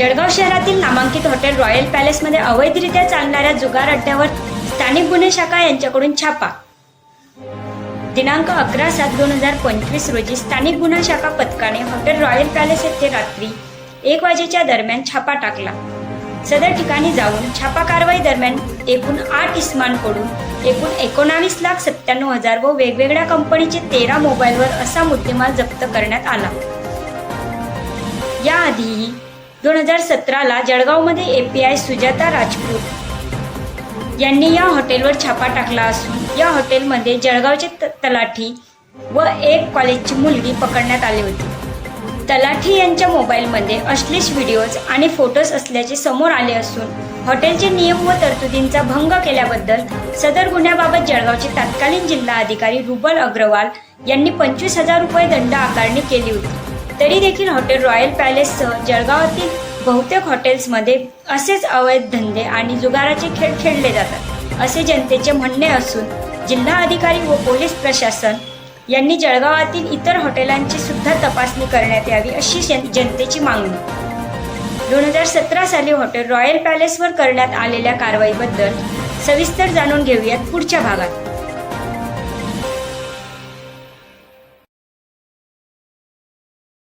जळगाव शहरातील नामांकित hotel royal पॅलेसमध्ये अवैधरित्या चालणाऱ्या जुगार अड्ड्यावर स्थानिक गुन्हे शाखा यांच्याकडून छापा. दिनांक अकरा सात दोन हजार पंचवीस रोजी स्थानिक गुन्हा शाखा पथकाने हॉटेल रॉयल पॅलेस येथे रात्री एक वाजेच्या दरम्यान छापा टाकला. सदर ठिकाणी जाऊन छापा कारवाई दरम्यान एकूण आठ इस्मांकडून एकूण एकोणावीस लाख सत्त्याण्णव हजार व वेगवेगळ्या कंपनीचे तेरा मोबाईलवर असा मुद्देमाल जप्त करण्यात आला. याआधीही दोन हजार सतराला जळगावमध्ये A P I Sujata Rajput यांनी या हॉटेलवर छापा टाकला असून या हॉटेलमध्ये जळगावचे त- तलाठी व एक कॉलेजची मुलगी पकडण्यात आली होती. तलाठी यांच्या मोबाईलमध्ये अश्लीष व्हिडिओज आणि फोटोज असल्याचे समोर आले असून हॉटेलचे नियम व तरतुदींचा भंग केल्याबद्दल सदर गुन्ह्याबाबत जळगावचे तत्कालीन जिल्हा अधिकारी रुबल अग्रवाल यांनी पंचवीस हजार रुपये दंड आकारणी केली होती. तरी देखील हॉटेल रॉयल पॅलेससह जळगावातील बहुतेक हॉटेल्समध्ये असेच अवैध धंदे आणि जुगाराचे खेळ खेळले जातात असे जनतेचे म्हणणे असून जिल्हा अधिकारी व पोलीस प्रशासन यांनी जळगावातील इतर हॉटेलांची सुद्धा तपासणी करण्यात यावी अशी जन- जनतेची मागणी. दोन हजार सतरा साली हॉटेल रॉयल पॅलेसवर करण्यात आलेल्या कारवाईबद्दल सविस्तर जाणून घेऊयात पुढच्या भागात.